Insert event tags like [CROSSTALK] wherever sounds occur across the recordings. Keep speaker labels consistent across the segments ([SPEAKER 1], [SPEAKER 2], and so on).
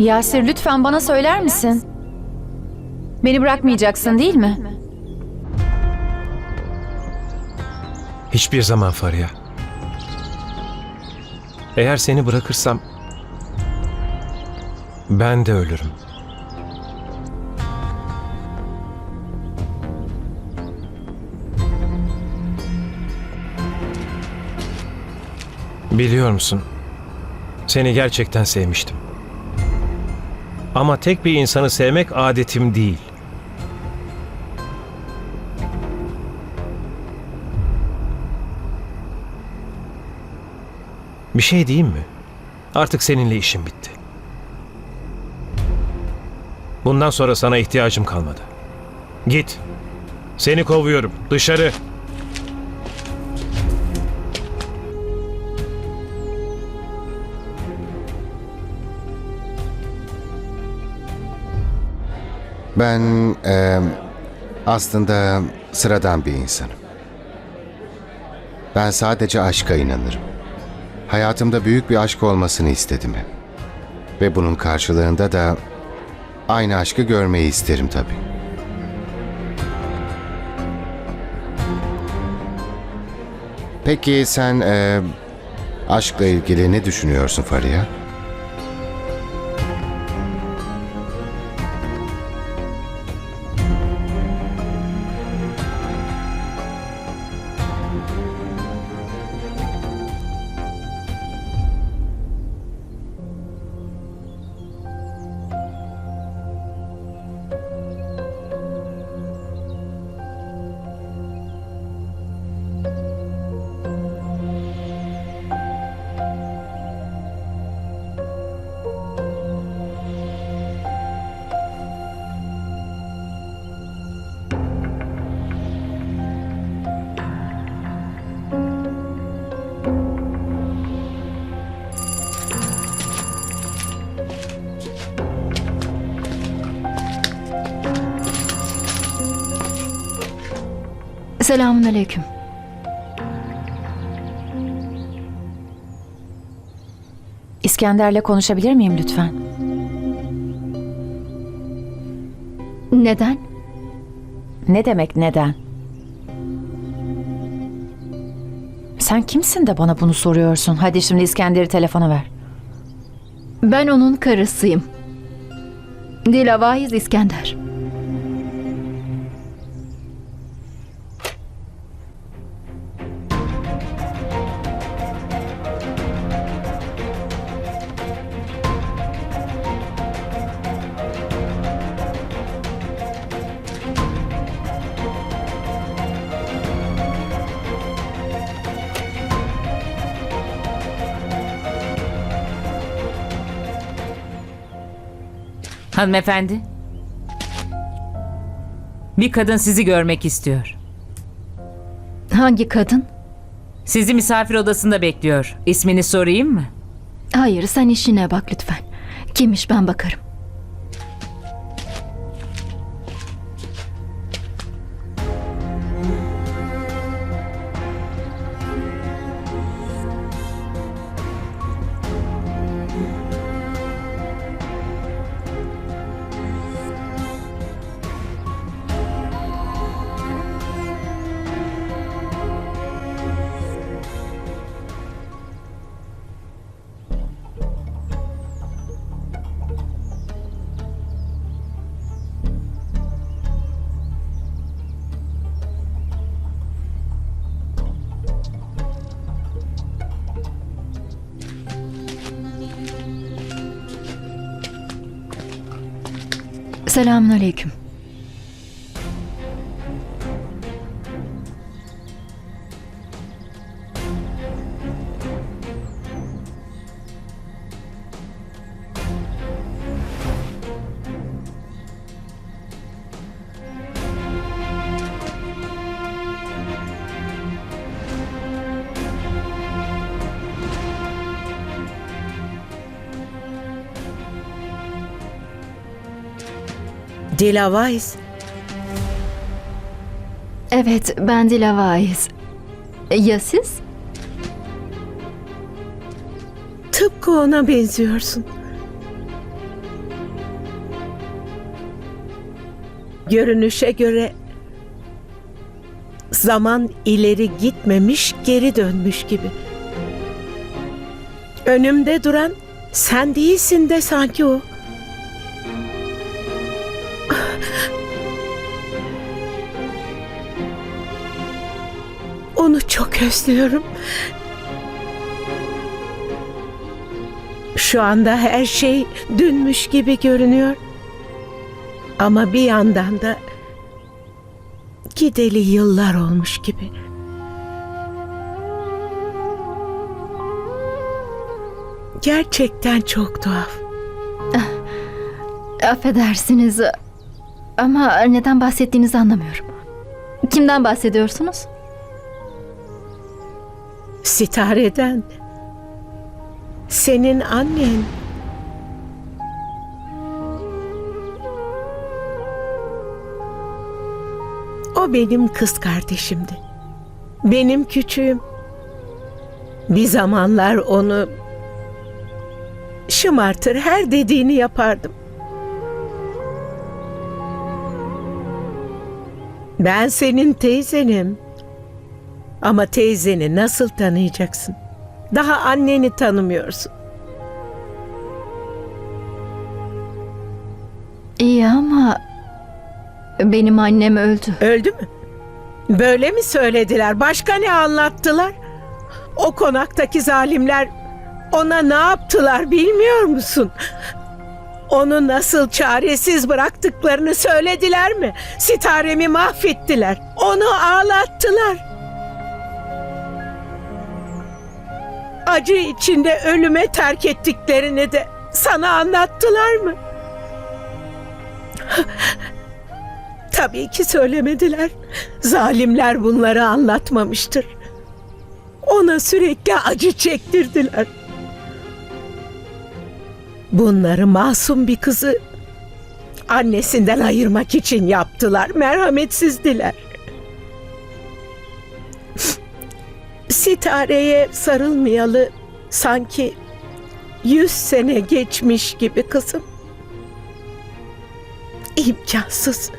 [SPEAKER 1] Yasir lütfen bana söyler misin? Beni bırakmayacaksın değil mi?
[SPEAKER 2] Hiçbir zaman Fariha. Eğer seni bırakırsam ben de ölürüm. Biliyor musun? Seni gerçekten sevmiştim. Ama tek bir insanı sevmek adetim değil. Bir şey diyeyim mi? Artık seninle işim bitti. Bundan sonra sana ihtiyacım kalmadı. Git. Seni kovuyorum. Dışarı.
[SPEAKER 3] Ben eee, aslında sıradan bir insanım. Ben sadece aşka inanırım. Hayatımda büyük bir aşk olmasını istedim hep. Ve bunun karşılığında da aynı aşkı görmeyi isterim tabii. Peki sen eee, aşkla ilgili ne düşünüyorsun Fariha?
[SPEAKER 1] Selamun aleyküm. İskender'le konuşabilir miyim lütfen?
[SPEAKER 4] Neden?
[SPEAKER 1] Ne demek neden? Sen kimsin de bana bunu soruyorsun? Hadi şimdi İskender'i telefona ver.
[SPEAKER 4] Ben onun karısıyım. Dilavaiz İskender.
[SPEAKER 5] Hanımefendi. Bir kadın sizi görmek istiyor.
[SPEAKER 4] Hangi kadın?
[SPEAKER 5] Sizi misafir odasında bekliyor. İsmini sorayım mı?
[SPEAKER 4] Hayır sen işine bak lütfen. Kimmiş ben bakarım. Selamun Dila
[SPEAKER 6] Dilavais.
[SPEAKER 4] Evet, ben Dila Dilavais. Ya siz?
[SPEAKER 6] Tıpkı ona benziyorsun. Görünüşe göre zaman ileri gitmemiş, geri dönmüş gibi. Önümde duran sen değilsin de sanki o. Onu çok özlüyorum. Şu anda her şey dünmüş gibi görünüyor. Ama bir yandan da gideli yıllar olmuş gibi. Gerçekten çok tuhaf.
[SPEAKER 4] Affedersiniz ama neden bahsettiğinizi anlamıyorum. Kimden bahsediyorsunuz?
[SPEAKER 6] Sitareden. Senin annen. O benim kız kardeşimdi. Benim küçüğüm. Bir zamanlar onu şımartır, her dediğini yapardım. Ben senin teyzenim. Ama teyzeni nasıl tanıyacaksın? Daha anneni tanımıyorsun.
[SPEAKER 4] İyi ama benim annem öldü.
[SPEAKER 6] Öldü mü? Böyle mi söylediler? Başka ne anlattılar? O konaktaki zalimler ona ne yaptılar bilmiyor musun? Onu nasıl çaresiz bıraktıklarını söylediler mi? Sitaremi mahvettiler. Onu ağlattılar. Acı içinde ölüme terk ettiklerini de sana anlattılar mı? Tabii ki söylemediler. Zalimler bunları anlatmamıştır. Ona sürekli acı çektirdiler. Bunları masum bir kızı annesinden ayırmak için yaptılar. Merhametsizdiler. Sitareye sarılmayalı sanki yüz sene geçmiş gibi kızım. İmkansız.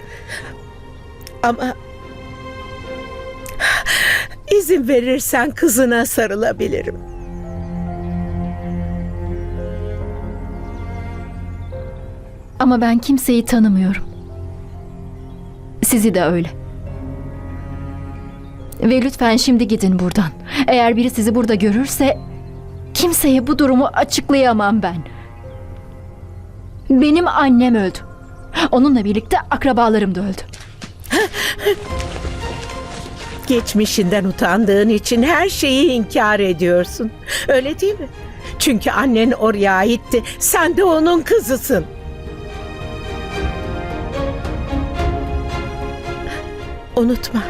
[SPEAKER 6] Ama izin verirsen kızına sarılabilirim.
[SPEAKER 4] Ama ben kimseyi tanımıyorum. Sizi de öyle. Ve lütfen şimdi gidin buradan. Eğer biri sizi burada görürse kimseye bu durumu açıklayamam ben. Benim annem öldü. Onunla birlikte akrabalarım da öldü. [LAUGHS]
[SPEAKER 6] Geçmişinden utandığın için her şeyi inkar ediyorsun. Öyle değil mi? Çünkü annen oraya aitti. Sen de onun kızısın. Unutma.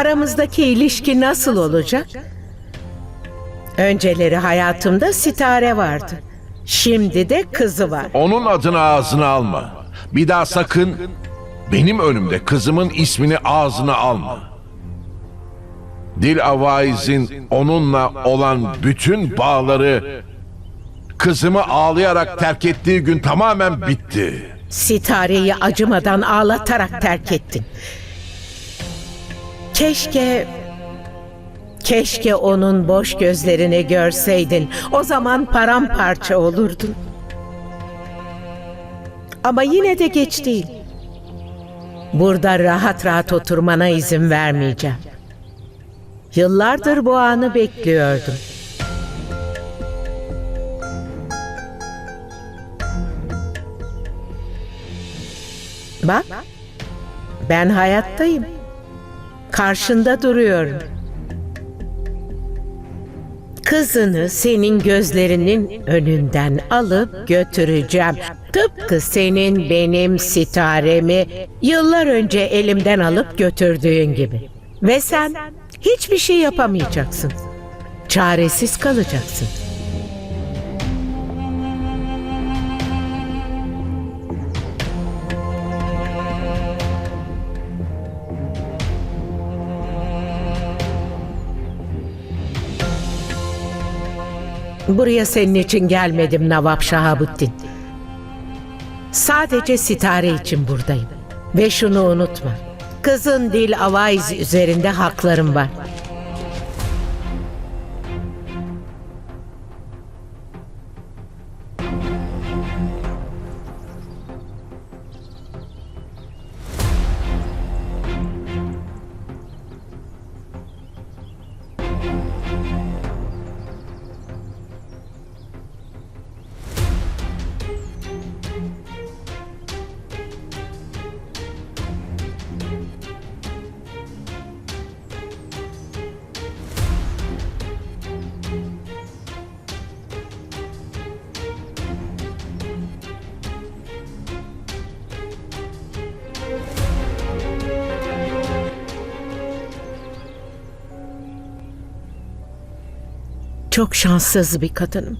[SPEAKER 6] Aramızdaki ilişki nasıl olacak? Önceleri hayatımda sitare vardı. Şimdi de kızı var.
[SPEAKER 7] Onun adını ağzına alma. Bir daha sakın benim önümde kızımın ismini ağzına alma. Dil Avaiz'in onunla olan bütün bağları kızımı ağlayarak terk ettiği gün tamamen bitti.
[SPEAKER 6] Sitareyi acımadan ağlatarak terk ettin. Keşke... Keşke onun boş gözlerini görseydin. O zaman paramparça olurdun. Ama yine de geç değil. Burada rahat rahat oturmana izin vermeyeceğim. Yıllardır bu anı bekliyordum. Bak, ben hayattayım. Karşında duruyorum. Kızını senin gözlerinin önünden alıp götüreceğim. Tıpkı senin benim sitaremi yıllar önce elimden alıp götürdüğün gibi. Ve sen hiçbir şey yapamayacaksın. Çaresiz kalacaksın. Buraya senin için gelmedim Navap Şahabuddin. Sadece sitare için buradayım. Ve şunu unutma. Kızın dil avaiz üzerinde haklarım var. Çok şanssız bir kadınım.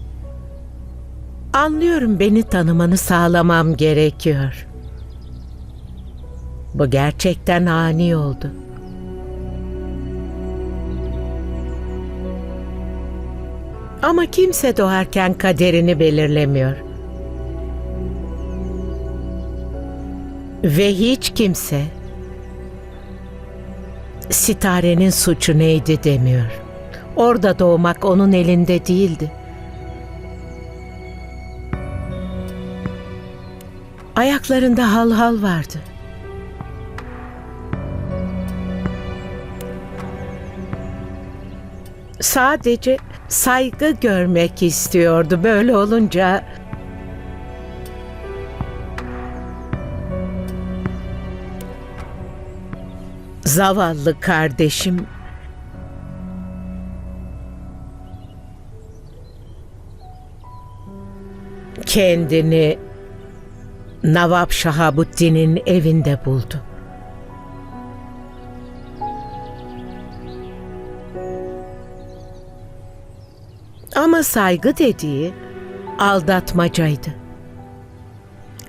[SPEAKER 6] Anlıyorum beni tanımanı sağlamam gerekiyor. Bu gerçekten ani oldu. Ama kimse doğarken kaderini belirlemiyor. Ve hiç kimse Sitare'nin suçu neydi demiyor. Orada doğmak onun elinde değildi. Ayaklarında hal hal vardı. Sadece saygı görmek istiyordu. Böyle olunca zavallı kardeşim kendini Navap Şahabuddin'in evinde buldu. Ama saygı dediği aldatmacaydı.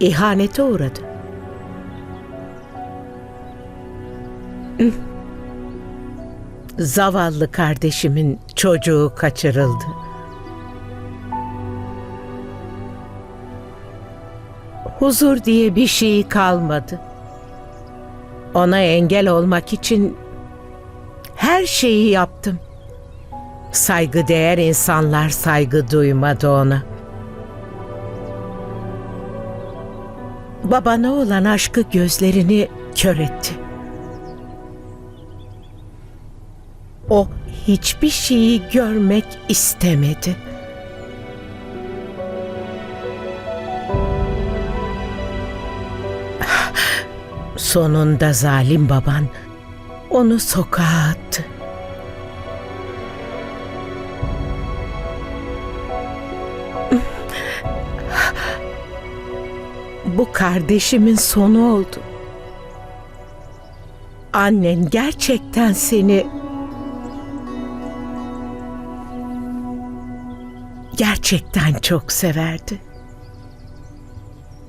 [SPEAKER 6] İhanete uğradı. Zavallı kardeşimin çocuğu kaçırıldı. Huzur diye bir şey kalmadı. Ona engel olmak için her şeyi yaptım. Saygıdeğer insanlar saygı duymadı ona. Babana olan aşkı gözlerini kör etti. O hiçbir şeyi görmek istemedi. Sonunda zalim baban onu sokağa attı. Bu kardeşimin sonu oldu. Annen gerçekten seni gerçekten çok severdi.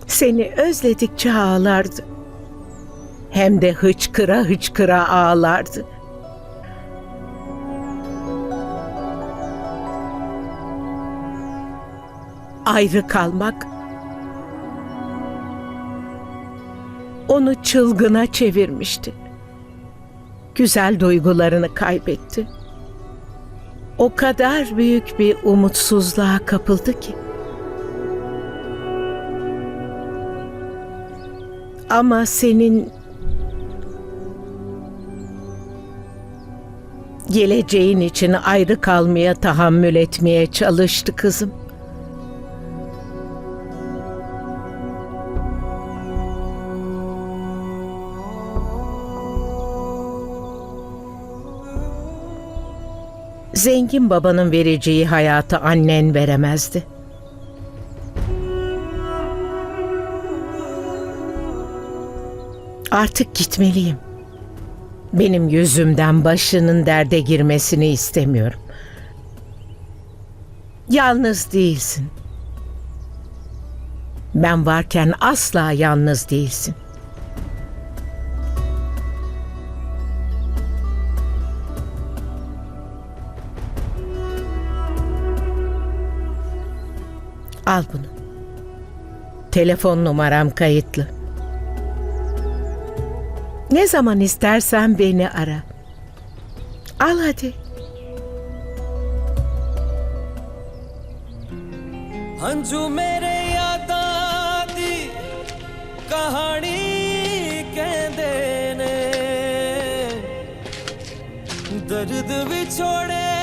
[SPEAKER 6] Seni özledikçe ağlardı hem de hıçkıra hıçkıra ağlardı. Ayrı kalmak onu çılgına çevirmişti. Güzel duygularını kaybetti. O kadar büyük bir umutsuzluğa kapıldı ki. Ama senin geleceğin için ayrı kalmaya tahammül etmeye çalıştı kızım. Zengin babanın vereceği hayatı annen veremezdi. Artık gitmeliyim. Benim yüzümden başının derde girmesini istemiyorum. Yalnız değilsin. Ben varken asla yalnız değilsin. Al bunu. Telefon numaram kayıtlı. Ne zaman istersen beni ara. Al hadi.
[SPEAKER 8] हंझू मेरे यादा दी कहानी कहते ने दर्द विछोड़े